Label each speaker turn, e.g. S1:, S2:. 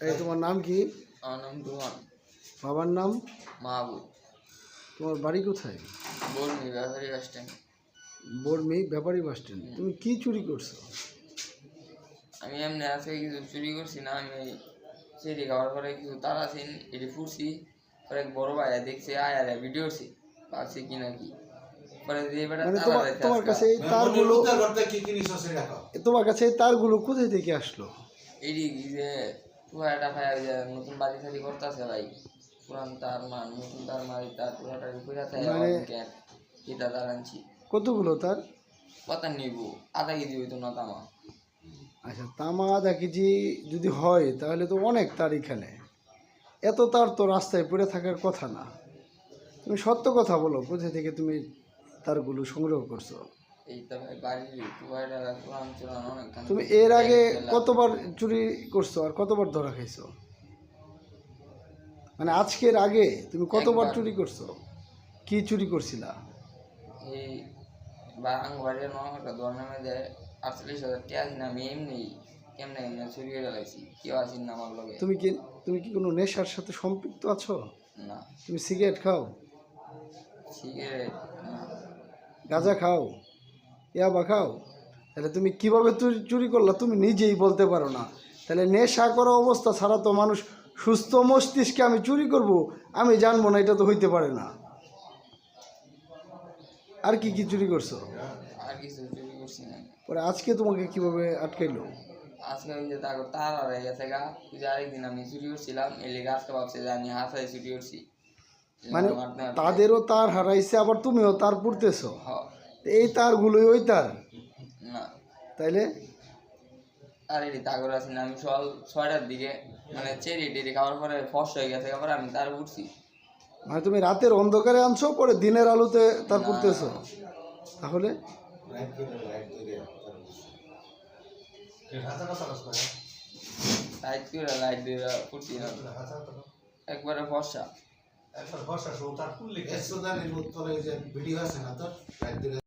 S1: এই তোমার নাম কি?
S2: আমার নাম
S1: বাবার নাম?
S2: মাহবুব।
S1: তোমার বাড়ি কোথায়?
S2: Barmi Bepari bus stand.
S1: Barmi Bepari bus stand. তুমি কি চুরি করছ?
S2: আমি এমনি আজকে কিছু চুরি করছি না আমি সেটি খাওয়ার পরে কিছু তারা আছেন এটি ফুটছি পরে এক বড় ভাই দেখছে আয় আরে ভিডিও করছি। ভাবছি কি না কি? পরে দিয়ে বেটা
S1: মানে তোমার কাছে এই তারগুলো
S3: সেটা কও?
S1: তোমার কাছে এই তারগুলো কোথায় থেকে আসলো?
S2: এটি যে পুরাটা ভাই নতুন বাড়ি সাড়ি করতেছে ভাই। পুরান তার মার নতুন তার মারি তার পুরাটা পুরা থাকে
S1: মানে-
S2: এটা তার আনছি।
S1: কতগুলো তার?
S2: কত নিব? আধা কেজি হইতো না তামা।
S1: আচ্ছা তামা আধা কেজি যদি হয় তাহলে তো অনেক তার এখানে। এত তার তো রাস্তায় পড়ে থাকার কথা না। তুমি সত্য কথা বলো কোথায় থেকে তুমি তারগুলো সংগ্রহ করছ? তুমি এর আগে কতবার চুরি করছ আর কতবার ধরা খাইছো? মানে আজকের আগে তুমি কতবার চুরি করছ? কি চুরি করছিলা?
S2: এই মধ্যে আটচল্লিশ হাজার টাকা দিন আমি এমনি কেমনে কেমনে চুরি করে লাগছি কেউ আসিন না আমার লগে।
S1: তুমি কি তুমি কি কোনো নেশার সাথে সম্পৃক্ত আছো?
S2: না।
S1: তুমি সিগারেট খাও?
S2: সিগারেট
S1: গাঁজা খাও? ইয়াবা খাও। তাহলে তুমি কীভাবে চুরি চুরি করলা তুমি নিজেই বলতে পারো না। তাহলে নেশা করা অবস্থা ছাড়া তো মানুষ সুস্থ মস্তিষ্কে আমি চুরি করব আমি জানব না এটা তো হইতে পারে না। আর কি কি চুরি করছ? পরে আজকে তোমাকে কীভাবে আটকাইলো?
S2: আজকে ওই যে তারপর তার হয়ে গেছে গা ওই যে আরেকদিন আমি চুরি করছিলাম এই লেগে আজকে ভাবছে যে আমি হাসাই চুরি করছি।
S1: মানে তাদেরও তার হারাইছে আবার তুমিও তার পুড়তেছো?
S2: হ,
S1: এই তারগুলোই ওই তার।
S2: না।
S1: তাইলে?
S2: আর এটি তাগর আছি না আমি সকাল ছয়টার দিকে মানে চেরি টেরি খাওয়ার পরে ফস হয়ে গেছে তারপরে আমি তার উঠছি।
S1: মানে তুমি রাতের অন্ধকারে আনছো পরে দিনের আলোতে তার পুড়তেছো তাহলে?
S2: লাইট করে লাইট দিয়ে ফুটছি একবারে ফর্সা
S3: একবার বর্ষা তার ভিডিও আছে না তোর